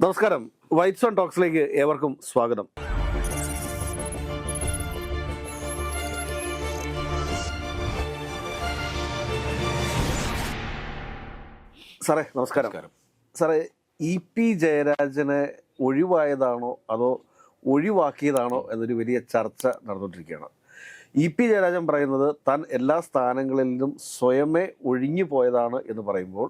നമസ്കാരം. White zone ടോക്സിലേക്ക് ഏവർക്കും സ്വാഗതം. സാറേ നമസ്കാരം. സാറേ ഇ പി ജയരാജനെ ഒഴിവായതാണോ അതോ ഒഴിവാക്കിയതാണോ എന്നൊരു വലിയ ചർച്ച നടന്നുകൊണ്ടിരിക്കുകയാണ്. ഇ പി ജയരാജൻ പറയുന്നത് താൻ എല്ലാ സ്ഥാനങ്ങളിൽ നിന്നും സ്വയമേ ഒഴിഞ്ഞു പോയതാണ് എന്ന് പറയുമ്പോൾ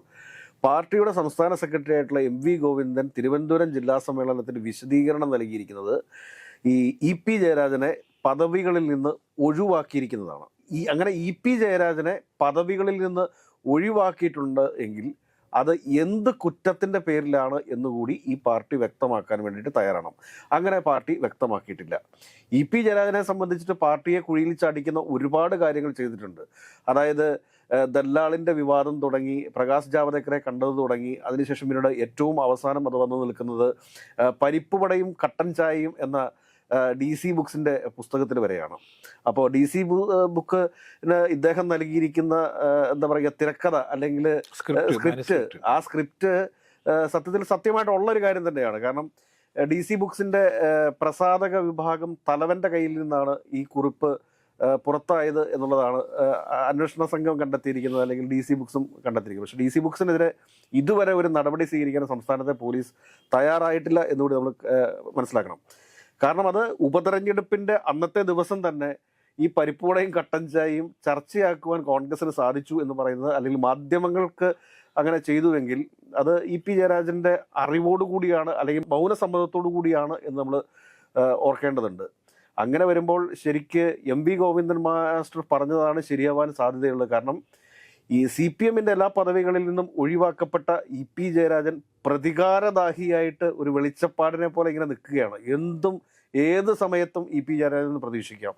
പാർട്ടിയുടെ സംസ്ഥാന സെക്രട്ടറി ആയിട്ടുള്ള എം വി ഗോവിന്ദൻ തിരുവനന്തപുരം ജില്ലാ സമ്മേളനത്തിന് വിശദീകരണം നൽകിയിരിക്കുന്നത് ഈ ഇ പി ജയരാജനെ പദവികളിൽ നിന്ന് ഒഴിവാക്കിയിരിക്കുന്നതാണ്. ഈ അങ്ങനെ ഇ പി ജയരാജനെ പദവികളിൽ നിന്ന് ഒഴിവാക്കിയിട്ടുണ്ട് എങ്കിൽ അത് എന്ത് കുറ്റത്തിന്റെ പേരിലാണ് എന്നുകൂടി ഈ പാർട്ടി വ്യക്തമാക്കാൻ വേണ്ടിയിട്ട് തയ്യാറാണ്. അങ്ങനെ പാർട്ടി വ്യക്തമാക്കിയിട്ടില്ല. ഇ പി ജയരാജനെ സംബന്ധിച്ചിട്ട് പാർട്ടിയെ കുഴിയിൽ ചാടിക്കുന്ന ഒരുപാട് കാര്യങ്ങൾ ചെയ്തിട്ടുണ്ട്. അതായത് ദല്ലാളിന്റെ വിവാദം തുടങ്ങി പ്രകാശ് ജാവദേക്കറെ കണ്ടത് തുടങ്ങി അതിനുശേഷം പിന്നീട് ഏറ്റവും അവസാനം അത് വന്നു നിൽക്കുന്നത് പരിപ്പുവടയും കട്ടൻ ചായയും എന്ന ഡി സി ബുക്സിന്റെ പുസ്തകത്തിൽ വരെയാണ്. അപ്പോൾ ഡി സി ബുക്ക് ഇദ്ദേഹം നൽകിയിരിക്കുന്ന എന്താ പറയുക തിരക്കഥ അല്ലെങ്കിൽ സ്ക്രിപ്റ്റ് ആ സ്ക്രിപ്റ്റ് സത്യത്തിൽ സത്യമായിട്ടുള്ള ഒരു കാര്യം തന്നെയാണ്. കാരണം ഡി സി ബുക്സിന്റെ പ്രസാധക വിഭാഗം തലവന്റെ കയ്യിൽ നിന്നാണ് ഈ കുറിപ്പ് പുറത്തായത് എന്നുള്ളതാണ് അന്വേഷണ സംഘം കണ്ടെത്തിയിരിക്കുന്നത് അല്ലെങ്കിൽ ഡി സി ബുക്സും കണ്ടെത്തിയിരിക്കുന്നത്. പക്ഷേ ഡി സി ബുക്സിനെതിരെ ഇതുവരെ ഒരു നടപടി സ്വീകരിക്കാൻ സംസ്ഥാനത്തെ പോലീസ് തയ്യാറായിട്ടില്ല എന്നുകൂടി നമ്മൾ മനസ്സിലാക്കണം. കാരണം അത് ഉപതെരഞ്ഞെടുപ്പിന്റെ അന്നത്തെ ദിവസം തന്നെ ഈ പരിപ്പുവടയും കട്ടൻ ചായയും ചർച്ചയാക്കുവാൻ കോൺഗ്രസിന് സാധിച്ചു എന്ന് പറയുന്നത് അല്ലെങ്കിൽ മാധ്യമങ്ങൾക്ക് അങ്ങനെ ചെയ്തുവെങ്കിൽ അത് ഇ പി ജയരാജന്റെ അറിവോടുകൂടിയാണ് അല്ലെങ്കിൽ മൗനസമ്മതത്തോടു കൂടിയാണ് എന്ന് നമ്മൾ ഓർക്കേണ്ടതുണ്ട്. അങ്ങനെ വരുമ്പോൾ ശരിക്ക് എം വി ഗോവിന്ദൻ മാസ്റ്റർ പറഞ്ഞതാണ് ശരിയാവാൻ സാധ്യതയുള്ളത്. കാരണം ഈ സി പി എമ്മിന്റെ എല്ലാ പദവികളിൽ നിന്നും ഒഴിവാക്കപ്പെട്ട ഇ പി ജയരാജൻ പ്രതികാരദാഹിയായിട്ട് ഒരു വെളിച്ചപ്പാടിനെ പോലെ ഇങ്ങനെ നിൽക്കുകയാണ്. എന്തും ഏത് സമയത്തും ഇ പി ജയരാജൻ പ്രതീക്ഷിക്കാം.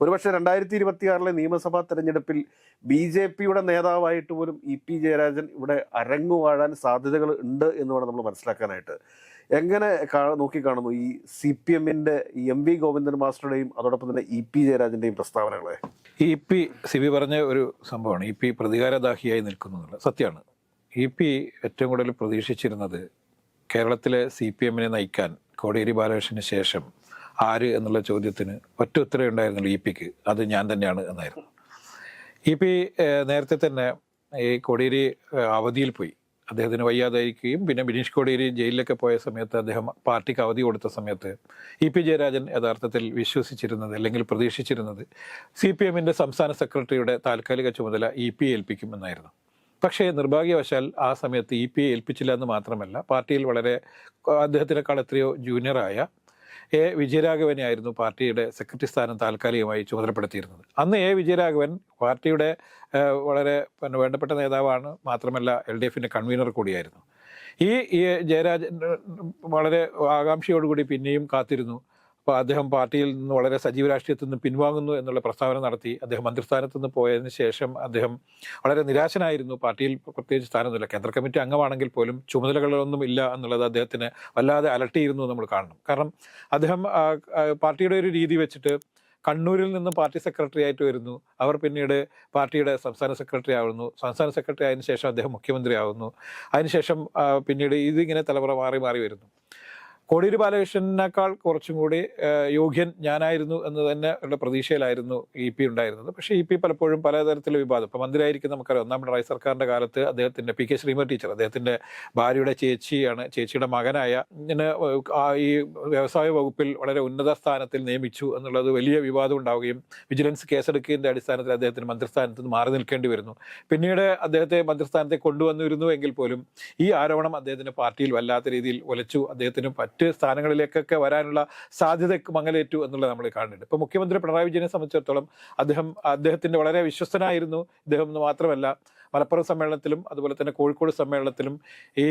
ഒരുപക്ഷെ രണ്ടായിരത്തി ഇരുപത്തിയാറിലെ നിയമസഭാ തെരഞ്ഞെടുപ്പിൽ ബി ജെ പിയുടെ നേതാവായിട്ട് പോലും ഇ പി ജയരാജൻ ഇവിടെ അരങ്ങുവാഴാൻ സാധ്യതകൾ ഉണ്ട് എന്ന് വേണം നമ്മൾ മനസ്സിലാക്കാനായിട്ട്. എങ്ങനെ നോക്കിക്കാണുന്നു ഈ സി പി എമ്മിന്റെ എം വി ഗോവിന്ദൻ മാസ്റ്ററുടെയും അതോടൊപ്പം തന്നെ ഇ പി ജയരാജന്റെയും പ്രസ്താവനകളെ? ഇ പി സി ബി പറഞ്ഞ ഒരു സംഭവമാണ്. ഇ പി പ്രതികാരദാഹിയായി നിൽക്കുന്നു എന്നുള്ളത് സത്യമാണ്. ഇ പി ഏറ്റവും കൂടുതൽ പ്രതീക്ഷിച്ചിരുന്നത് കേരളത്തിലെ സി പി എമ്മിനെ നയിക്കാൻ കോടിയേരി ബാലകൃഷ്ണന് ശേഷം ആര് എന്നുള്ള ചോദ്യത്തിന് ഒറ്റ ഉത്തരവേ ഇ പിക്ക്. അത് ഞാൻ തന്നെയാണ് എന്നായിരുന്നു. ഇ പി നേരത്തെ തന്നെ ഈ കോടിയേരി അവധിയിൽ പോയി. അദ്ദേഹത്തിന് വയ്യാതായിരിക്കുകയും പിന്നെ ബിനീഷ് കോടിയേരി ജയിലിലൊക്കെ പോയ സമയത്ത് അദ്ദേഹം പാർട്ടിക്ക് അവധി കൊടുത്ത സമയത്ത് ഇ പി ജയരാജൻ യഥാർത്ഥത്തിൽ വിശ്വസിച്ചിരുന്നത് അല്ലെങ്കിൽ പ്രതീക്ഷിച്ചിരുന്നത് സി പി എമ്മിന്റെ സംസ്ഥാന സെക്രട്ടറിയുടെ താൽക്കാലിക ചുമതല ഇ പി ഏൽപ്പിക്കുമെന്നായിരുന്നു. പക്ഷേ നിർഭാഗ്യവശാൽ ആ സമയത്ത് ഇ പി ഏൽപ്പിച്ചില്ല എന്ന് മാത്രമല്ല പാർട്ടിയിൽ വളരെ അദ്ദേഹത്തിനേക്കാൾ എത്രയോ ജൂനിയറായ എ വിജയരാഘവനെയായിരുന്നു പാർട്ടിയുടെ സെക്രട്ടറി സ്ഥാനം താൽക്കാലികമായി ചുമതലപ്പെടുത്തിയിരുന്നത്. അന്ന് എ വിജയരാഘവൻ പാർട്ടിയുടെ വളരെ പിന്നെ വേണ്ടപ്പെട്ട നേതാവാണ് മാത്രമല്ല എൽ ഡി എഫിന്റെ കൺവീനർ കൂടിയായിരുന്നു. ഈ ജയരാജൻ വളരെ ആകാംക്ഷയോടുകൂടി പിന്നെയും കാത്തിരുന്നു. അദ്ദേഹം പാർട്ടിയിൽ നിന്ന് വളരെ സജീവ രാഷ്ട്രീയത്തിൽ നിന്ന് പിൻവാങ്ങുന്നു എന്നുള്ള പ്രസ്താവന നടത്തി. അദ്ദേഹം മന്ത്രിസ്ഥാനത്ത് നിന്ന് പോയതിനു ശേഷം അദ്ദേഹം വളരെ നിരാശനായിരുന്നു. പാർട്ടിയിൽ പ്രത്യേകിച്ച് സ്ഥാനമൊന്നുമില്ല. കേന്ദ്ര കമ്മിറ്റി അംഗമാണെങ്കിൽ പോലും ചുമതലകളൊന്നും ഇല്ല എന്നുള്ളത് അദ്ദേഹത്തിന് വല്ലാതെ അലട്ടിയിരുന്നു നമ്മൾ കാണണം. കാരണം അദ്ദേഹം പാർട്ടിയുടെ ഒരു രീതി വെച്ചിട്ട് കണ്ണൂരിൽ നിന്ന് പാർട്ടി സെക്രട്ടറി ആയിട്ട് വരുന്നു. അവർ പിന്നീട് പാർട്ടിയുടെ സംസ്ഥാന സെക്രട്ടറി ആവുന്നു. സംസ്ഥാന സെക്രട്ടറി ആയതിനു ശേഷം അദ്ദേഹം മുഖ്യമന്ത്രി ആവുന്നു. അതിനുശേഷം പിന്നീട് ഇതിങ്ങനെ തലമുറ മാറി മാറി വരുന്നു. കോടിയേരി ബാലകൃഷ്ണനേക്കാൾ കുറച്ചും കൂടി യോഗ്യൻ ഞാനായിരുന്നു എന്ന് തന്നെ ഉള്ള പ്രതീക്ഷയിലായിരുന്നു ഇ പി ഉണ്ടായിരുന്നത്. പക്ഷേ ഇ പി പലപ്പോഴും പലതരത്തിലുള്ള വിവാദം. ഇപ്പം മന്ത്രിയായിരിക്കും നമുക്കറിയാം ഒന്നാം പിണറായി സർക്കാരിന്റെ കാലത്ത് അദ്ദേഹത്തിന്റെ പി കെ ശ്രീമതി ടീച്ചർ അദ്ദേഹത്തിന്റെ ഭാര്യയുടെ ചേച്ചിയാണ് ചേച്ചിയുടെ മകനായ ഈ വ്യവസായ വകുപ്പിൽ വളരെ ഉന്നത സ്ഥാനത്തിൽ നിയമിച്ചു എന്നുള്ളത് വലിയ വിവാദം ഉണ്ടാവുകയും വിജിലൻസ് കേസെടുക്കുന്നതിന്റെ അടിസ്ഥാനത്തിൽ അദ്ദേഹത്തിന് മന്ത്രിസ്ഥാനത്ത് നിന്ന് മാറി നിൽക്കേണ്ടി വരുന്നു. പിന്നീട് അദ്ദേഹത്തെ മന്ത്രിസ്ഥാനത്തെ കൊണ്ടുവന്നിരുന്നു എങ്കിൽ പോലും ഈ ആരോപണം അദ്ദേഹത്തിന്റെ പാർട്ടിയിൽ വല്ലാത്ത രീതിയിൽ ഒലച്ചു അദ്ദേഹത്തിന് മറ്റ് സ്ഥാനങ്ങളിലേക്കൊക്കെ വരാനുള്ള സാധ്യതയ്ക്ക് മങ്ങലേറ്റു എന്നുള്ളത് നമ്മൾ കാണുന്നുണ്ട്. ഇപ്പോൾ മുഖ്യമന്ത്രി പിണറായി വിജയനെ സംബന്ധിച്ചിടത്തോളം അദ്ദേഹം അദ്ദേഹത്തിന്റെ വളരെ വിശ്വസ്തനായിരുന്നു. ഇദ്ദേഹം എന്ന് മാത്രമല്ല മലപ്പുറം സമ്മേളനത്തിലും അതുപോലെ തന്നെ കോഴിക്കോട് സമ്മേളനത്തിലും ഈ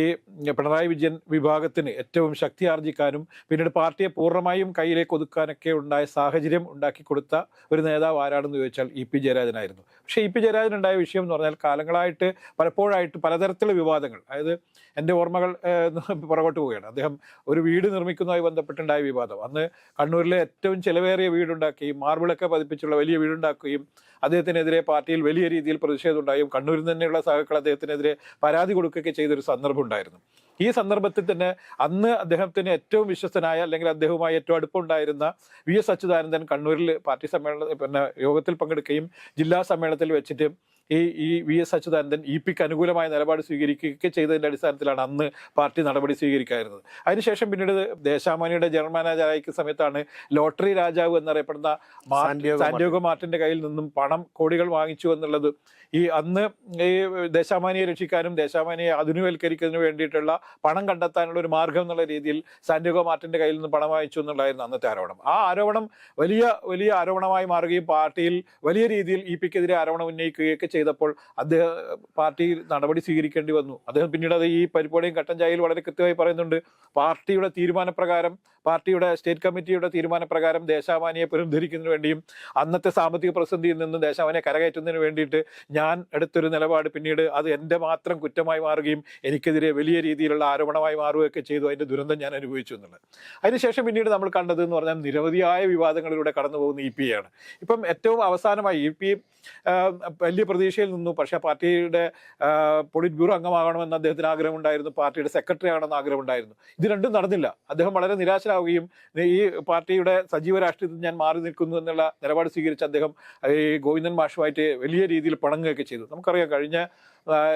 പിണറായി വിജയൻ വിഭാഗത്തിന് ഏറ്റവും ശക്തി ആർജിക്കാനും പിന്നീട് പാർട്ടിയെ പൂർണമായും കയ്യിലേക്ക് ഒതുക്കാനൊക്കെ ഉണ്ടായ സാഹചര്യം ഉണ്ടാക്കി കൊടുത്ത ഒരു നേതാവ് ആരാണെന്ന് ചോദിച്ചാൽ ഇ പി ജയരാജനായിരുന്നു. പക്ഷേ ഇ പി ജയരാജൻ ഉണ്ടായ വിഷയം എന്ന് പറഞ്ഞാൽ കാലങ്ങളായിട്ട് പലപ്പോഴായിട്ട് പലതരത്തിലുള്ള വിവാദങ്ങൾ അതായത് എന്റെ ഓർമ്മകൾ പുറകോട്ട് പോവുകയാണ്. അദ്ദേഹം ഒരു വീട് നിർമ്മിക്കുന്നതുമായി ബന്ധപ്പെട്ടുണ്ടായ വിവാദം. അന്ന് കണ്ണൂരിലെ ഏറ്റവും ചിലവേറിയ വീടുണ്ടാക്കുകയും മാർബിളൊക്കെ പതിപ്പിച്ചുള്ള വലിയ വീടുണ്ടാക്കുകയും അദ്ദേഹത്തിനെതിരെ പാർട്ടിയിൽ വലിയ രീതിയിൽ പ്രതിഷേധം ഉണ്ടായും കണ്ണൂരിൽ തന്നെയുള്ള സഹാക്കൾ അദ്ദേഹത്തിനെതിരെ പരാതി കൊടുക്കുകയൊക്കെ ചെയ്തൊരു സന്ദർഭം ഉണ്ടായിരുന്നു. ഈ സന്ദർഭത്തിൽ തന്നെ അന്ന് അദ്ദേഹത്തിന് ഏറ്റവും വിശ്വസ്തനായ അല്ലെങ്കിൽ അദ്ദേഹവുമായി ഏറ്റവും അടുപ്പമുണ്ടായിരുന്ന വി എസ് അച്യുതാനന്ദൻ കണ്ണൂരിൽ പാർട്ടി സമ്മേളന പിന്നെ യോഗത്തിൽ പങ്കെടുക്കുകയും ജില്ലാ സമ്മേളനത്തിൽ വെച്ചിട്ട് ഈ ഈ വി എസ് അച്യുതാനന്ദൻ ഇ പിക്ക് അനുകൂലമായ നിലപാട് സ്വീകരിക്കുകയൊക്കെ ചെയ്തതിന്റെ അടിസ്ഥാനത്തിലാണ് അന്ന് പാർട്ടി നടപടി സ്വീകരിക്കാതിരുന്നത്. അതിനുശേഷം പിന്നീട് ദേശാമാനിയുടെ ജനറൽ മാനേജർ അയക്കുന്ന സമയത്താണ് ലോട്ടറി രാജാവ് എന്നറിയപ്പെടുന്ന മാർട്ടിന്റെ സാന്റിയാഗോ മാർട്ടിന്റെ കയ്യിൽ നിന്നും പണം കോടികൾ വാങ്ങിച്ചു എന്നുള്ളത്. ഈ അന്ന് ഈ ദേശാമാനിയെ രക്ഷിക്കാനും ദേശാമാനിയെ ആധുനികവൽക്കരിക്കുന്നതിന് വേണ്ടിയിട്ടുള്ള പണം കണ്ടെത്താനുള്ള ഒരു മാർഗം എന്നുള്ള രീതിയിൽ സാന്റിയോഗോ മാർട്ടിന്റെ കയ്യിൽ നിന്ന് പണം വാങ്ങിച്ചു എന്നുള്ളതായിരുന്നു അന്നത്തെ ആരോപണം. ആ ആരോപണം വലിയ വലിയ ആരോപണമായി മാറുകയും പാർട്ടിയിൽ വലിയ രീതിയിൽ ഇ പിക്കെതിരെ ആരോപണം ഉന്നയിക്കുകയൊക്കെ ചെയ്തപ്പോൾ അദ്ദേഹം പാർട്ടി നടപടി സ്വീകരിക്കേണ്ടി വന്നു. അദ്ദേഹം പിന്നീട് അത് ഈ പരിപാടിയും കട്ടൻ ചായയിൽ വളരെ കൃത്യമായി പറയുന്നുണ്ട്. പാർട്ടിയുടെ തീരുമാനപ്രകാരം പാർട്ടിയുടെ സ്റ്റേറ്റ് കമ്മിറ്റിയുടെ തീരുമാനപ്രകാരം ദേശാവാനിയെ പുനരുദ്ധരിക്കുന്നതിന് വേണ്ടിയും അന്നത്തെ സാമ്പത്തിക പ്രതിസന്ധിയിൽ നിന്നും ദേശാവാനിയെ കരകയറ്റുന്നതിന് വേണ്ടിയിട്ട് ഞാൻ എടുത്തൊരു നിലപാട് പിന്നീട് അത് എന്റെ മാത്രം കുറ്റമായി മാറുകയും എനിക്കെതിരെ വലിയ രീതിയിലുള്ള ആരോപണമായി മാറുകയൊക്കെ ചെയ്തു. അതിന്റെ ദുരന്തം ഞാൻ അനുഭവിച്ചു എന്നുള്ളത്. അതിനുശേഷം പിന്നീട് നമ്മൾ കണ്ടത് എന്ന് പറഞ്ഞാൽ നിരവധിയായ വിവാദങ്ങളിലൂടെ കടന്നു പോകുന്ന ഇ പി എ ആണ്. ഇപ്പം ഏറ്റവും അവസാനമായി ഇ പി വലിയ പ്രതീക്ഷയിൽ നിന്നു. പക്ഷേ പാർട്ടിയുടെ പൊളിറ്റ് ബ്യൂറോ അംഗമാകണമെന്ന് അദ്ദേഹത്തിന് ആഗ്രഹമുണ്ടായിരുന്നു. പാർട്ടിയുടെ സെക്രട്ടറി ആകണമെന്ന് ആഗ്രഹമുണ്ടായിരുന്നു. ഇത് രണ്ടും നടന്നില്ല. അദ്ദേഹം വളരെ നിരാശരാകുകയും ഈ പാർട്ടിയുടെ സജീവ രാഷ്ട്രീയത്തിൽ ഞാൻ മാറി നിൽക്കുന്നു എന്നുള്ള നിലപാട് സ്വീകരിച്ച് അദ്ദേഹം ഈ ഗോവിന്ദൻ മാഷുമായിട്ട് വലിയ രീതിയിൽ പണങ്ങുകയൊക്കെ ചെയ്തു. നമുക്കറിയാം കഴിഞ്ഞ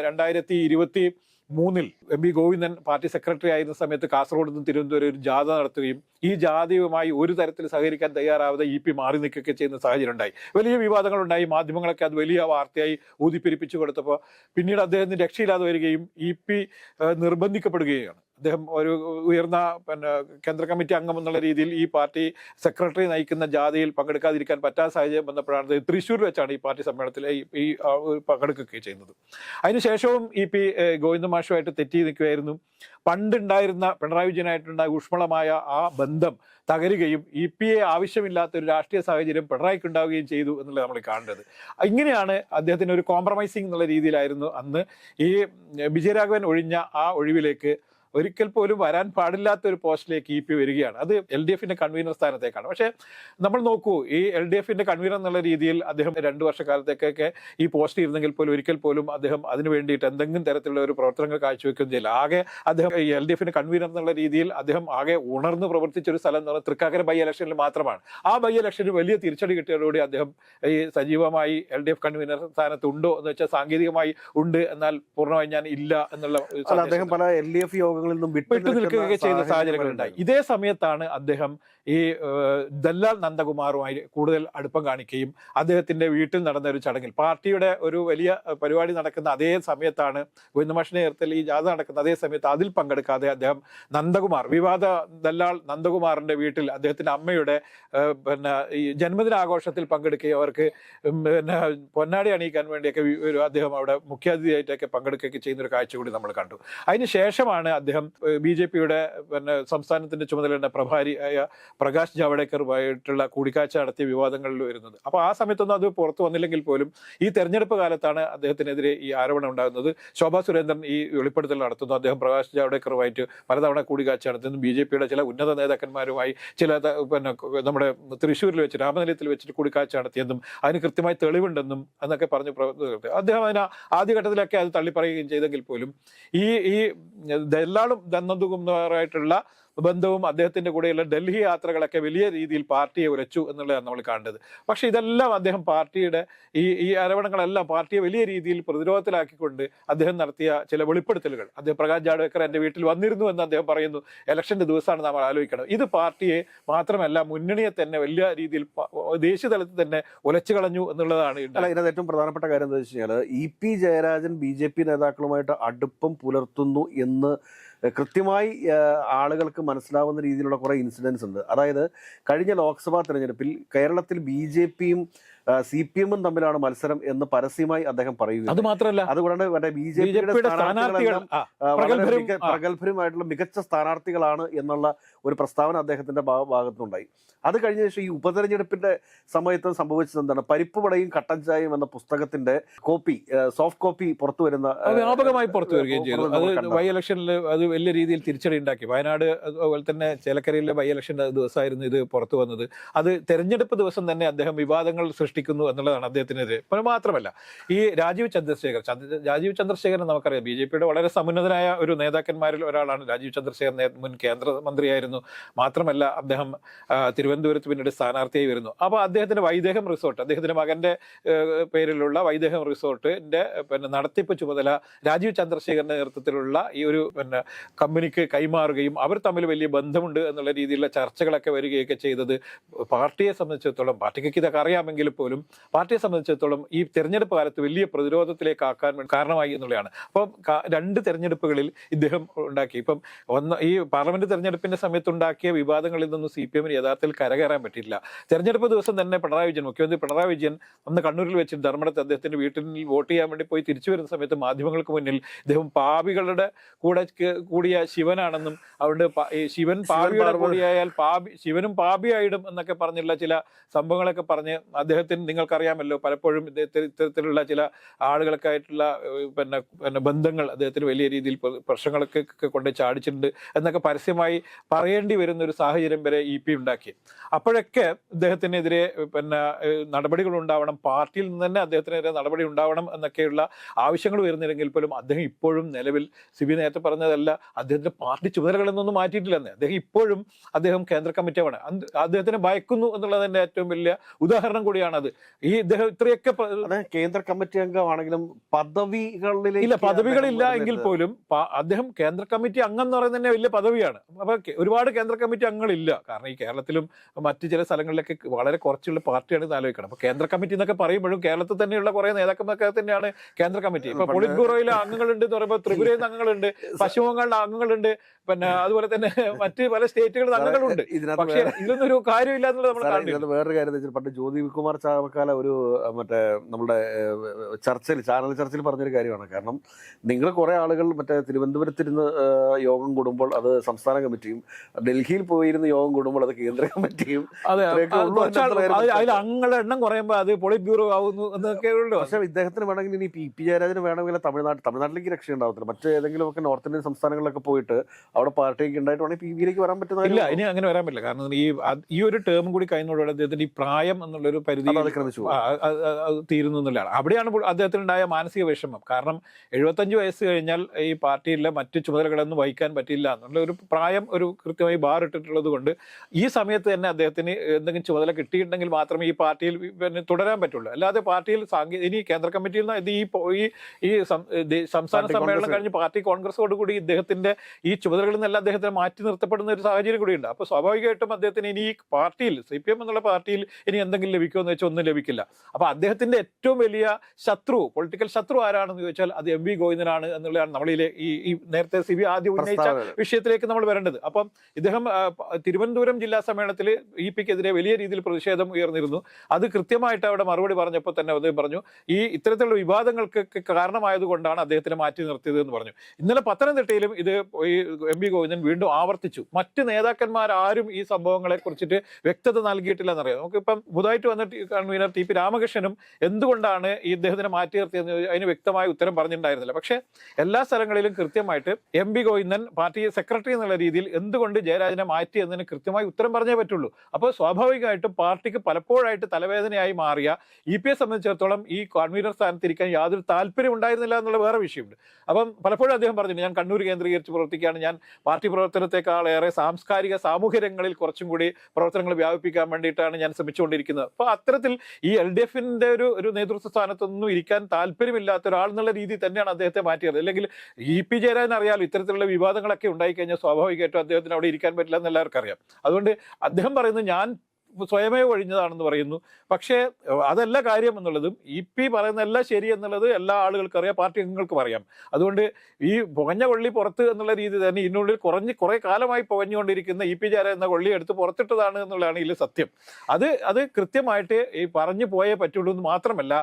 രണ്ടായിരത്തി ഇരുപത്തി മൂന്നിൽ M V Govindan party secretary ആയിരുന്ന സമയത്ത് കാസർഗോഡ് നിന്ന് തിരുവനന്തപുരം ഒരു ജാഥ നടത്തുകയും ഈ ജാഥയുമായി ഒരു തരത്തിൽ സഹകരിക്കാൻ തയ്യാറാവാതെ ഇ പി മാറി നിൽക്കുകയൊക്കെ ചെയ്യുന്ന സാഹചര്യം ഉണ്ടായി വലിയ വിവാദങ്ങളുണ്ടായി. മാധ്യമങ്ങളൊക്കെ അത് വലിയ വാർത്തയായി ഊതിപ്പെരിപ്പിച്ചു കൊടുത്തപ്പോൾ പിന്നീട് അദ്ദേഹത്തിന് രക്ഷയില്ലാതെ വരികയും ഇ പി നിർബന്ധിക്കപ്പെടുകയാണ് അദ്ദേഹം ഒരു ഉയർന്ന പിന്നെ കേന്ദ്ര കമ്മിറ്റി അംഗം എന്നുള്ള രീതിയിൽ ഈ പാർട്ടി സെക്രട്ടറി നയിക്കുന്ന ജാഥയിൽ പങ്കെടുക്കാതിരിക്കാൻ പറ്റാത്ത സാഹചര്യം വന്നപ്പോഴാണ് തൃശ്ശൂർ വെച്ചാണ് ഈ പാർട്ടി സമ്മേളനത്തിൽ ഈ- പങ്കെടുക്കുകയൊക്കെ ചെയ്യുന്നത്. അതിനുശേഷവും ഇ പി ഗോവിന്ദമാഷുമായിട്ട് തെറ്റി നിൽക്കുകയായിരുന്നു. പണ്ടുണ്ടായിരുന്ന പിണറായി വിജയനായിട്ടുണ്ടായ ഊഷ്മളമായ ആ ബന്ധം തകരുകയും ഇ പി എ ആവശ്യമില്ലാത്ത ഒരു രാഷ്ട്രീയ സാഹചര്യം പിണറായിക്ക് ഉണ്ടാവുകയും ചെയ്തു എന്നുള്ളത് നമ്മൾ കാണേണ്ടത്. ഇങ്ങനെയാണ് അദ്ദേഹത്തിന് ഒരു കോംപ്രമൈസിങ് എന്നുള്ള രീതിയിലായിരുന്നു അന്ന് ഈ വിജയരാഘവൻ ഒഴിഞ്ഞ ആ ഒഴിവിലേക്ക് ഒരിക്കൽ പോലും വരാൻ പാടില്ലാത്ത ഒരു പോസ്റ്റിലേക്ക് ഇ പി വരികയാണ്. അത് എൽ ഡി എഫിന്റെ കൺവീനർ സ്ഥാനത്തേക്കാണ്. പക്ഷേ നമ്മൾ നോക്കൂ ഈ എൽ ഡി എഫിന്റെ കൺവീനർ എന്നുള്ള രീതിയിൽ അദ്ദേഹം രണ്ടു വർഷക്കാലത്തേക്കൊക്കെ ഈ പോസ്റ്റ് ഇരുന്നെങ്കിൽ പോലും ഒരിക്കൽ പോലും അദ്ദേഹം അതിന് വേണ്ടിയിട്ട് എന്തെങ്കിലും തരത്തിലുള്ള ഒരു പ്രവർത്തനങ്ങൾ കാഴ്ചവെക്കുകയും ചെയ്യില്ല ആകെ അദ്ദേഹം ഈ എൽ ഡി എഫിന്റെ കൺവീനർ എന്നുള്ള രീതിയിൽ അദ്ദേഹം ആകെ ഉണർന്ന് പ്രവർത്തിച്ച ഒരു സ്ഥലം എന്ന് പറഞ്ഞാൽ തൃക്കാക്കര ബൈ ഇലക്ഷനിൽ മാത്രമാണ്. ആ ബൈ ഇലക്ഷനിൽ വലിയ തിരിച്ചടി കിട്ടിയതോടുകൂടി അദ്ദേഹം ഈ സജീവമായി എൽ ഡി എഫ് കൺവീനർ സ്ഥാനത്ത് ഉണ്ടോ എന്ന് വെച്ചാൽ സാങ്കേതികമായി ഉണ്ട്. എന്നാൽ പൂർണമായി ഞാൻ ഇല്ല എന്നുള്ള അദ്ദേഹം പല എൽ ഡി എഫ് യോഗങ്ങളിൽ നിന്നും വിട്ടു നിൽക്കുകയൊക്കെ സാഹചര്യങ്ങൾ സാഹചര്യങ്ങളുണ്ടായി. ഇതേ സമയത്താണ് അദ്ദേഹം ഈ ദല്ലാൽ നന്ദകുമാറുമായി കൂടുതൽ അടുപ്പം കാണിക്കുകയും അദ്ദേഹത്തിന്റെ വീട്ടിൽ നടന്ന ഒരു ചടങ്ങിൽ പാർട്ടിയുടെ ഒരു വലിയ പരിപാടി നടക്കുന്ന അതേ സമയത്താണ് ഗോവിന്ദമാഷിനെ ഏർത്തൽ ഈ ജാഥ നടക്കുന്ന അതേ സമയത്ത് അതിൽ പങ്കെടുക്കാതെ അദ്ദേഹം നന്ദകുമാർ വിവാദ ദല്ലാൾ നന്ദകുമാറിന്റെ വീട്ടിൽ അദ്ദേഹത്തിന്റെ അമ്മയുടെ പിന്നെ ഈ ജന്മദിനാഘോഷത്തിൽ പങ്കെടുക്കുകയും അവർക്ക് പിന്നെ പൊന്നാടി അണിയിക്കാൻ വേണ്ടിയൊക്കെ ഒരു അദ്ദേഹം അവിടെ മുഖ്യാതിഥിയായിട്ടൊക്കെ പങ്കെടുക്കുകയൊക്കെ ചെയ്യുന്ന ഒരു കാഴ്ച കൂടി നമ്മൾ കണ്ടു. അതിന് ശേഷമാണ് അദ്ദേഹം ബി ജെ പിയുടെ പിന്നെ സംസ്ഥാനത്തിന്റെ ചുമതലയുടെ പ്രഭാരിയായ പ്രകാശ് ജാവ്ഡേക്കറുമായിട്ടുള്ള കൂടിക്കാഴ്ച നടത്തിയ വിവാദങ്ങളിൽ വരുന്നത്. അപ്പോൾ ആ സമയത്തൊന്നും അത് പുറത്തു വന്നില്ലെങ്കിൽ പോലും ഈ തെരഞ്ഞെടുപ്പ് കാലത്താണ് അദ്ദേഹത്തിനെതിരെ ഈ ആരോപണം ഉണ്ടാകുന്നത്. ശോഭാ സുരേന്ദ്രൻ ഈ വെളിപ്പെടുത്തൽ നടത്തുന്നു. അദ്ദേഹം പ്രകാശ് ജാവ്ഡേക്കറുമായിട്ട് പലതവണ കൂടിക്കാഴ്ച നടത്തുന്നു. ബി ജെ പിയുടെ ചില ഉന്നത നേതാക്കന്മാരുമായി ചില പിന്നെ നമ്മുടെ തൃശ്ശൂരിൽ വെച്ച് രാമനിലയത്തിൽ വെച്ചിട്ട് കൂടിക്കാഴ്ച നടത്തിയെന്നും അതിന് കൃത്യമായി തെളിവുണ്ടെന്നും എന്നൊക്കെ പറഞ്ഞു അദ്ദേഹം അതിന് ആദ്യഘട്ടത്തിലൊക്കെ അത് തള്ളിപ്പറയുകയും ചെയ്തെങ്കിൽ പോലും ഈ ഈ ദല്ലാളും ദന്നന്തുകുമാറായിട്ടുള്ള ബന്ധവും അദ്ദേഹത്തിന്റെ കൂടെയുള്ള ഡൽഹി യാത്രകളൊക്കെ വലിയ രീതിയിൽ പാർട്ടിയെ ഉരച്ചു എന്നുള്ളതാണ് നമ്മൾ കാണുന്നത് പക്ഷെ ഇതെല്ലാം അദ്ദേഹം പാർട്ടിയുടെ ഈ ഈ ആരോപണങ്ങളെല്ലാം പാർട്ടിയെ വലിയ രീതിയിൽ പ്രതിരോധത്തിലാക്കിക്കൊണ്ട് അദ്ദേഹം നടത്തിയ ചില വെളിപ്പെടുത്തലുകൾ. അദ്ദേഹം പ്രകാശ് ജാവ്ദേക്കർ എന്റെ വീട്ടിൽ വന്നിരുന്നു എന്ന് അദ്ദേഹം പറയുന്നു. ഇലക്ഷന്റെ ദിവസമാണ് നമ്മൾ ആലോചിക്കണം ഇത് പാർട്ടിയെ മാത്രമല്ല മുന്നണിയെ തന്നെ വലിയ രീതിയിൽ ദേശീയ തലത്തിൽ തന്നെ ഉലച്ചു കളഞ്ഞു എന്നുള്ളതാണ് അല്ല. ഇതിനകത്ത് ഏറ്റവും പ്രധാനപ്പെട്ട കാര്യം എന്താ വെച്ച് കഴിഞ്ഞാൽ E P Jayarajan B J P നേതാക്കളുമായിട്ട് അടുപ്പം പുലർത്തുന്നു എന്ന് കൃത്യമായി ആളുകൾക്ക് മനസ്സിലാവുന്ന രീതിയിലുള്ള കുറേ ഇൻസിഡൻസ് ഉണ്ട്. അതായത് കഴിഞ്ഞ ലോക്സഭാ തെരഞ്ഞെടുപ്പിൽ കേരളത്തിൽ ബി ജെ പിയും സി പി എമ്മും തമ്മിലാണ് മത്സരം എന്ന് പരസ്യമായി അദ്ദേഹം പറയുക അത് മാത്രമല്ല അതുകൊണ്ടാണ് മറ്റേ ബി ജെ പിയുടെ പ്രഗത്ഭരുമായിട്ടുള്ള മികച്ച സ്ഥാനാർത്ഥികളാണ് എന്നുള്ള ഒരു പ്രസ്താവന അദ്ദേഹത്തിന്റെ ഭാഗത്തുണ്ടായി ഭാഗത്തുനിന്നുണ്ടായി. അത് കഴിഞ്ഞ ശേഷം ഈ ഉപതെരഞ്ഞെടുപ്പിന്റെ സമയത്ത് സംഭവിച്ചത് എന്താണ്? പരിപ്പ് വടയും കട്ടൻ ചായയും എന്ന പുസ്തകത്തിന്റെ കോപ്പി സോഫ്റ്റ് കോപ്പി പുറത്തു വരുന്ന വ്യാപകമായി പുറത്തു വരികയും ചെയ്തു. അത് വൈ ബൈ ഇലക്ഷനിൽ അത് വലിയ രീതിയിൽ തിരിച്ചടി ഉണ്ടാക്കി. വയനാട് അതുപോലെ തന്നെ ചേലക്കരയിലെ ബൈ ഇലക്ഷന്റെ ദിവസമായിരുന്നു ഇത് പുറത്തു വന്നത്. അത് തെരഞ്ഞെടുപ്പ് ദിവസം തന്നെ അദ്ദേഹം വിവാദങ്ങൾ സൃഷ്ടി സൃഷ്ടിക്കുന്നു എന്നുള്ളതാണ് അദ്ദേഹത്തിനെതിരെ. അപ്പോൾ മാത്രമല്ല ഈ രാജീവ് ചന്ദ്രശേഖർ ചന്ദ്ര- രാജീവ് ചന്ദ്രശേഖരൻ നമുക്കറിയാം. ബി ജെ പിയുടെ വളരെ സമുന്നതനായ ഒരു നേതാക്കന്മാരിൽ ഒരാളാണ് രാജീവ് ചന്ദ്രശേഖർ. മുൻ കേന്ദ്രമന്ത്രിയായിരുന്നു. മാത്രമല്ല അദ്ദേഹം തിരുവനന്തപുരത്ത് പിന്നീട് സ്ഥാനാർത്ഥിയായി വരുന്നു. അപ്പോൾ അദ്ദേഹത്തിന്റെ വൈദേഹം റിസോർട്ട് അദ്ദേഹത്തിന്റെ മകന്റെ ഏഹ്, പേരിലുള്ള വൈദേഹം റിസോർട്ടിന്റെ പിന്നെ നടത്തിപ്പ് ചുമതല രാജീവ് ചന്ദ്രശേഖരന്റെ നേതൃത്വത്തിലുള്ള ഈ ഒരു പിന്നെ കമ്പനിക്ക് കൈമാറുകയും അവർ തമ്മിൽ വലിയ ബന്ധമുണ്ട് എന്നുള്ള രീതിയിലുള്ള ചർച്ചകളൊക്കെ വരികയൊക്കെ ചെയ്തത് പാർട്ടിയെ സംബന്ധിച്ചിടത്തോളം പാർട്ടിക്ക് ഇതൊക്കെ അറിയാമെങ്കിൽ പാർട്ടിയെ സംബന്ധിച്ചിടത്തോളം ഈ തെരഞ്ഞെടുപ്പ് കാലത്ത് വലിയ പ്രതിരോധത്തിലേക്ക് ആക്കാൻ കാരണമായി എന്നുള്ളതാണ്. അപ്പം രണ്ട് തെരഞ്ഞെടുപ്പുകളിൽ ഇദ്ദേഹം ഉണ്ടാക്കി. ഇപ്പം ഒന്ന് ഈ പാർലമെന്റ് തെരഞ്ഞെടുപ്പിന്റെ സമയത്ത് ഉണ്ടാക്കിയ വിവാദങ്ങളിൽ നിന്നും സി പി എമ്മിന് യഥാർത്ഥത്തിൽ കരകയറാൻ പറ്റില്ല തെരഞ്ഞെടുപ്പ് ദിവസം തന്നെ പിണറായി വിജയൻ മുഖ്യമന്ത്രി പിണറായി വിജയൻ അന്ന് കണ്ണൂരിൽ വെച്ച് ധർമ്മടത്ത് അദ്ദേഹത്തിന്റെ വീട്ടിൽ വോട്ട് ചെയ്യാൻ വേണ്ടി പോയി തിരിച്ചു വരുന്ന സമയത്ത് മാധ്യമങ്ങൾക്ക് മുന്നിൽ ഇദ്ദേഹം പാപികളുടെ കൂടെ കൂടിയ ശിവനാണെന്നും അതുകൊണ്ട് ശിവൻ പാപിയുടെ കൂടിയായാൽ പാപി ശിവനും പാപിയായിടും എന്നൊക്കെ പറഞ്ഞുള്ള ചില സംഭവങ്ങളൊക്കെ പറഞ്ഞ് അദ്ദേഹത്തിന് നിങ്ങൾക്കറിയാമല്ലോ പലപ്പോഴും ഇത്തരത്തിലുള്ള ചില ആളുകളൊക്കെ ആയിട്ടുള്ള പിന്നെ പിന്നെ ബന്ധങ്ങൾ അദ്ദേഹത്തിന് വലിയ രീതിയിൽ പ്രശ്നങ്ങളൊക്കെ കൊണ്ട് ചാടിച്ചിട്ടുണ്ട് എന്നൊക്കെ പരസ്യമായി പറയേണ്ടി വരുന്ന ഒരു സാഹചര്യം വരെ ഇ പി ഉണ്ടാക്കി. അപ്പോഴൊക്കെ ഇദ്ദേഹത്തിനെതിരെ പിന്നെ നടപടികൾ ഉണ്ടാവണം പാർട്ടിയിൽ നിന്ന് തന്നെ അദ്ദേഹത്തിനെതിരെ നടപടി ഉണ്ടാവണം എന്നൊക്കെയുള്ള ആവശ്യങ്ങൾ വരുന്നില്ലെങ്കിൽ പോലും അദ്ദേഹം ഇപ്പോഴും നിലവിൽ സി ബി നേരത്തെ പറഞ്ഞതല്ല അദ്ദേഹത്തിന്റെ പാർട്ടി ചുമതലകളൊന്നും മാറ്റിയിട്ടില്ലെന്ന്. അദ്ദേഹം ഇപ്പോഴും അദ്ദേഹം കേന്ദ്ര കമ്മിറ്റിയാണ്. അദ്ദേഹത്തിന് അദ്ദേഹത്തിനെ ഭയക്കുന്നു എന്നുള്ളതിന്റെ ഏറ്റവും വലിയ ഉദാഹരണം കൂടിയാണത് ഈ ഇദ്ദേഹം ഇത്രയൊക്കെ അതെ കേന്ദ്ര കമ്മിറ്റി അംഗമാണെങ്കിലും പദവികളിലേക്ക് ഇല്ല പദവികളില്ല എങ്കിൽ പോലും അദ്ദേഹം കേന്ദ്ര കമ്മിറ്റി അംഗം എന്ന് പറയുന്നത് തന്നെ വലിയ പദവിയാണ്. അപ്പൊ ഒരുപാട് കേന്ദ്ര കമ്മിറ്റി അംഗങ്ങളില്ല. കാരണം ഈ കേരളത്തിലും മറ്റു ചില സ്ഥലങ്ങളിലൊക്കെ വളരെ കുറച്ചുള്ള പാർട്ടിയാണ് ഇത് ആലോചിക്കണം അപ്പൊ കേന്ദ്ര കമ്മിറ്റി എന്നൊക്കെ പറയുമ്പോഴും കേരളത്തിൽ തന്നെയുള്ള കുറെ നേതാക്കന്മാരൊക്കെ തന്നെയാണ് കേന്ദ്ര കമ്മിറ്റി. ഇപ്പൊ പോളിറ്റ് ബ്യൂറോയിലെ അംഗങ്ങളുണ്ട് എന്ന് പറയുമ്പോൾ ത്രിപുരയിൽ നിന്ന് അംഗങ്ങളുണ്ട് പശ്ചിമ ബംഗാളിലെ അംഗങ്ങളുണ്ട് പിന്നെ അതുപോലെ തന്നെ മറ്റ് പല സ്റ്റേറ്റുകളിൽ അംഗങ്ങളുണ്ട്. പക്ഷേ ഇതൊന്നും ഒരു കാര്യമില്ല എന്നുള്ളത് നമ്മൾ വേറൊരു കാര്യം പണ്ട് ജ്യോതി കുമാർ ചാവക്കാല ഒരു മറ്റേ നമ്മുടെ ചർച്ചയിൽ ചാനൽ ചർച്ചയിൽ പറഞ്ഞൊരു കാര്യമാണ്. കാരണം നിങ്ങൾ കുറേ ആളുകൾ മറ്റേ തിരുവനന്തപുരത്തിരുന്ന് യോഗം കൂടുമ്പോൾ അത് സംസ്ഥാന കമ്മിറ്റിയും ഡൽഹിയിൽ പോയിരുന്ന് യോഗം കൂടുമ്പോൾ അത് കേന്ദ്ര കമ്മിറ്റിയും അതിൽ അംഗങ്ങളുടെ എണ്ണം കുറയുമ്പോൾ അത് പൊളിറ്റ് ബ്യൂറോ ആവുന്നു എന്നൊക്കെ ഉള്ളൂ. പക്ഷേ ഇദ്ദേഹത്തിന് വേണമെങ്കിൽ ഇനി പി പി ജയരാജന് വേണമെങ്കിൽ തമിഴ്നാട് തമിഴ്നാട്ടിലേക്ക് രക്ഷ ഉണ്ടാവത്തില്ല. മറ്റേതെങ്കിലും ഒക്കെ നോർത്ത് ഇന്ത്യൻ സംസ്ഥാനങ്ങളിലൊക്കെ പോയിട്ട് അവിടെ പാർട്ടിക്ക് ഉണ്ടായിട്ട് വേണമെങ്കിൽ പി വിയിലേക്ക് വരാൻ പറ്റുന്ന ഇല്ല ഇനി അങ്ങനെ വരാൻ പറ്റില്ല. കാരണം ഈ ഈ ഒരു ടേം കൂടി കഴിഞ്ഞതോടെ അദ്ദേഹത്തിന്റെ ഈ പ്രായം എന്നുള്ളൊരു പരിധി അത് തീരുന്നു എന്നുള്ളതാണ്. അവിടെയാണ് അദ്ദേഹത്തിനുണ്ടായ മാനസിക വിഷമം. കാരണം എഴുപത്തഞ്ച് വയസ്സ് കഴിഞ്ഞാൽ ഈ പാർട്ടിയിലെ മറ്റു ചുമതലകളൊന്നും വഹിക്കാൻ പറ്റില്ല എന്നുള്ള ഒരു പ്രായം ഒരു കൃത്യമായി ബാർ ഇട്ടിട്ടുള്ളത് കൊണ്ട് ഈ സമയത്ത് തന്നെ അദ്ദേഹത്തിന് എന്തെങ്കിലും ചുമതല കിട്ടിയിട്ടുണ്ടെങ്കിൽ മാത്രമേ ഈ പാർട്ടിയിൽ പിന്നെ തുടരാൻ പറ്റുള്ളൂ. അല്ലാതെ പാർട്ടിയിൽ സാങ്കേ ഇനി കേന്ദ്ര കമ്മിറ്റിയിൽ നിന്ന് ഇത് ഈ ഈ സംസ്ഥാന സമ്മേളനം കഴിഞ്ഞ് പാർട്ടി കോൺഗ്രസോട് കൂടി ഇദ്ദേഹത്തിന്റെ ഈ ചുമതലകളിൽ നിന്നല്ല അദ്ദേഹത്തിന് മാറ്റി നിർത്തപ്പെടുന്ന ഒരു സാഹചര്യം കൂടിയുണ്ട്. അപ്പോൾ സ്വാഭാവികമായിട്ടും അദ്ദേഹത്തിന് ഇനി ഈ പാർട്ടിയിൽ സി പി എം എന്നുള്ള പാർട്ടിയിൽ ഇനി എന്തെങ്കിലും ലഭിക്കുമോ എന്ന് വെച്ചാൽ ഒന്നും ലഭിക്കില്ല. അപ്പൊ അദ്ദേഹത്തിന്റെ ഏറ്റവും വലിയ ശത്രു പൊളിറ്റിക്കൽ ശത്രു ആരാണെന്ന് ചോദിച്ചാൽ അത് എം വി ഗോവിന്ദനാണ് എന്നുള്ളതാണ് നമ്മളിലെ ഈ ഈ നേരത്തെ സി ബി ആദ്യം ഉന്നയിച്ച വിഷയത്തിലേക്ക് നമ്മൾ വരേണ്ടത്. അപ്പം ഇദ്ദേഹം തിരുവനന്തപുരം ജില്ലാ സമ്മേളനത്തിൽ ഇ പിക്കെതിരെ വലിയ രീതിയിൽ പ്രതിഷേധം ഉയർന്നിരുന്നു. അത് കൃത്യമായിട്ട് അവിടെ മറുപടി പറഞ്ഞപ്പോൾ തന്നെ അദ്ദേഹം പറഞ്ഞു ഈ ഇത്തരത്തിലുള്ള വിവാദങ്ങൾക്കൊക്കെ കാരണമായതുകൊണ്ടാണ് അദ്ദേഹത്തിനെ മാറ്റി നിർത്തിയത് എന്ന് പറഞ്ഞു. ഇന്നലെ പത്തനംതിട്ടയിലും ഇത് ഈ എം വി ഗോവിന്ദൻ വീണ്ടും ആവർത്തിച്ചു. മറ്റ് നേതാക്കന്മാരാരും ഈ സംഭവങ്ങളെ കുറിച്ചിട്ട് വ്യക്തത നൽകിയിട്ടില്ല എന്നറിയാം നമുക്കിപ്പം പുതുതായിട്ട് വന്നിട്ട് കൺവീനർ ടി പി രാമകൃഷ്ണനും എന്തുകൊണ്ടാണ് ഈ ഇദ്ദേഹത്തിനെ മാറ്റി നിർത്തിയെന്ന് അതിന് വ്യക്തമായ ഉത്തരം പറഞ്ഞിട്ടുണ്ടായിരുന്നില്ല. പക്ഷേ എല്ലാ സ്ഥലങ്ങളിലും കൃത്യമായിട്ട് M P Govindan party secretary എന്നുള്ള രീതിയിൽ എന്തുകൊണ്ട് ജയരാജനെ മാറ്റി എന്നതിന് കൃത്യമായി ഉത്തരം പറഞ്ഞേ പറ്റുള്ളൂ. അപ്പോൾ സ്വാഭാവികമായിട്ടും പാർട്ടിക്ക് പലപ്പോഴായിട്ട് തലവേദനയായി മാറിയ ഇ പി എ സംബന്ധിച്ചിടത്തോളം ഈ കൺവീനർ സ്ഥാനത്തിരിക്കാൻ യാതൊരു താല്പര്യം ഉണ്ടായിരുന്നില്ല എന്നുള്ള വേറെ വിഷയമുണ്ട്. അപ്പം പലപ്പോഴും അദ്ദേഹം പറഞ്ഞിട്ടുണ്ട് ഞാൻ കണ്ണൂർ കേന്ദ്രീകരിച്ച് പ്രവർത്തിക്കുകയാണ്. ഞാൻ പാർട്ടി പ്രവർത്തനത്തെക്കാളേറെ സാംസ്കാരിക സാമൂഹ്യ രംഗങ്ങളിൽ കുറച്ചും കൂടി പ്രവർത്തനങ്ങൾ വ്യാപിപ്പിക്കാൻ വേണ്ടിയിട്ടാണ് ഞാൻ ശ്രമിച്ചുകൊണ്ടിരിക്കുന്നത്. അപ്പോൾ അത്തരത്തിൽ ഈ എൽ ഡി എഫിന്റെ ഒരു ഒരു നേതൃത്വ സ്ഥാനത്തൊന്നും ഇരിക്കാൻ താല്പര്യമില്ലാത്ത ഒരാൾ എന്നുള്ള രീതി തന്നെയാണ് അദ്ദേഹത്തെ മാറ്റിയത്. അല്ലെങ്കിൽ ഇ പി ജയരാജൻ അറിയാലോ ഇത്തരത്തിലുള്ള വിവാദങ്ങളൊക്കെ ഉണ്ടായിക്കഴിഞ്ഞാൽ സ്വാഭാവികമായിട്ടും അദ്ദേഹത്തിന് അവിടെ ഇരിക്കാൻ പറ്റില്ല എന്ന് എല്ലാവർക്കും അറിയാം. അതുകൊണ്ട് അദ്ദേഹം പറയുന്നത് ഞാൻ സ്വയമേ ഒഴിഞ്ഞതാണെന്ന് പറയുന്നു. പക്ഷേ അതല്ല കാര്യം എന്നുള്ളതും ഇ പി പറയുന്ന എല്ലാം ശരി എന്നുള്ളത് എല്ലാ ആളുകൾക്കും അറിയാം പാർട്ടി അംഗങ്ങൾക്കും അറിയാം. അതുകൊണ്ട് ഈ പുകഞ്ഞ കൊള്ളി പുറത്ത് എന്നുള്ള രീതി തന്നെ ഇതിനുള്ളിൽ കുറഞ്ഞ് കുറേ കാലമായി പുകഞ്ഞുകൊണ്ടിരിക്കുന്ന ഇ പി ജാര എന്ന കൊള്ളി എടുത്ത് പുറത്തിട്ടതാണ് എന്നുള്ളതാണ് ഇതിൽ സത്യം. അത് അത് കൃത്യമായിട്ട് ഈ പറഞ്ഞു പോയേ പറ്റുള്ളൂ എന്ന് മാത്രമല്ല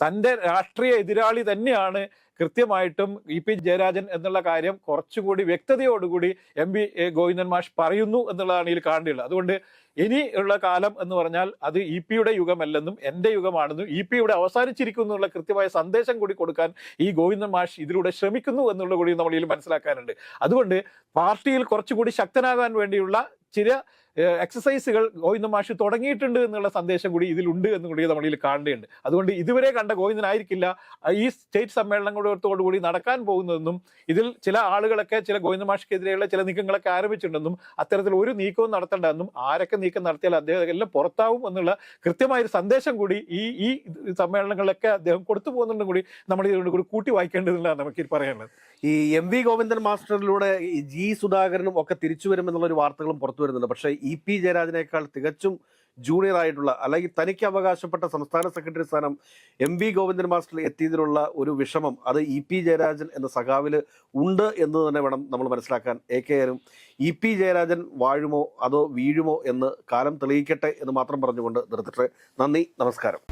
തന്റെ രാഷ്ട്രീയ എതിരാളി തന്നെയാണ് കൃത്യമായിട്ടും ഇ പി ജയരാജൻ എന്നുള്ള കാര്യം കുറച്ചുകൂടി വ്യക്തതയോടുകൂടി എം പി ഗോവിന്ദൻ മാഷ് പറയുന്നു എന്നുള്ളതാണ് ഇതിൽ കാണേണ്ടത് അതുകൊണ്ട് ഇനി ഉള്ള കാലം എന്ന് പറഞ്ഞാൽ അത് ഇ പിയുടെ യുഗമല്ലെന്നും എന്റെ യുഗമാണെന്നും ഇ പി ഇവിടെ അവസാനിച്ചിരിക്കുന്നു എന്നുള്ള കൃത്യമായ സന്ദേശം കൂടി കൊടുക്കാൻ ഈ ഗോവിന്ദൻ മാഷ് ഇതിലൂടെ ശ്രമിക്കുന്നു എന്നുള്ള കൂടി നമ്മൾ ഇതിൽ മനസ്സിലാക്കാനുണ്ട്. അതുകൊണ്ട് പാർട്ടിയിൽ കുറച്ചുകൂടി ശക്തനാകാൻ വേണ്ടിയുള്ള ചില എക്സസൈസുകൾ ഗോവിന്ദ മാഷ് തുടങ്ങിയിട്ടുണ്ട് എന്നുള്ള സന്ദേശം കൂടി ഇതിലുണ്ട് എന്നും കൂടി നമ്മൾ ഇതിൽ കാണേണ്ടതുണ്ട് അതുകൊണ്ട് ഇതുവരെ കണ്ട ഗോവിന്ദനായിരിക്കില്ല. ഈ സ്റ്റേറ്റ് സമ്മേളനങ്ങളോടുകൂടി നടക്കാൻ പോകുന്നതെന്നും ഇതിൽ ചില ആളുകളൊക്കെ ചില ഗോവിന്ദ മാഷിക്കെതിരെയുള്ള ചില നീക്കങ്ങളൊക്കെ ആരംഭിച്ചിട്ടുണ്ടെന്നും അത്തരത്തിൽ ഒരു നീക്കവും നടത്തേണ്ടതെന്നും ആരൊക്കെ നീക്കം നടത്തിയാൽ അദ്ദേഹം എല്ലാം പുറത്താവും എന്നുള്ള കൃത്യമായ ഒരു സന്ദേശം കൂടി ഈ ഈ സമ്മേളനങ്ങളിലൊക്കെ അദ്ദേഹം കൊടുത്തു പോകുന്നുണ്ടും കൂടി നമ്മൾ ഇതുകൊണ്ട് കൂടി കൂട്ടി വായിക്കേണ്ടതെന്നാണ് നമുക്ക് പറയാനുള്ളത്. ഈ എം വി ഗോവിന്ദൻ മാസ്റ്ററിലൂടെ ജി സുധാകരനും ഒക്കെ തിരിച്ചു വരുമെന്നുള്ള ഒരു വാർത്തകളും പുറത്തു വരുന്നുണ്ട്. പക്ഷേ ഇ പി ജയരാജനേക്കാൾ തികച്ചും ജൂനിയർ ആയിട്ടുള്ള അല്ലെങ്കിൽ തനിക്ക് അവകാശപ്പെട്ട സംസ്ഥാന സെക്രട്ടറി സ്ഥാനം എം വി ഗോവിന്ദൻ മാസ്റ്റർ എത്തിയതിലുള്ള ഒരു വിഷമം അത് ഇ പി ജയരാജൻ എന്ന സഖാവിൽ ഉണ്ട് എന്ന് തന്നെ വേണം നമ്മൾ മനസ്സിലാക്കാൻ. എ കെ ആരും ഇ പി ജയരാജൻ വാഴുമോ അതോ വീഴുമോ എന്ന് കാലം തെളിയിക്കട്ടെ എന്ന് മാത്രം പറഞ്ഞുകൊണ്ട് നിർത്തിട്ട് നന്ദി നമസ്കാരം.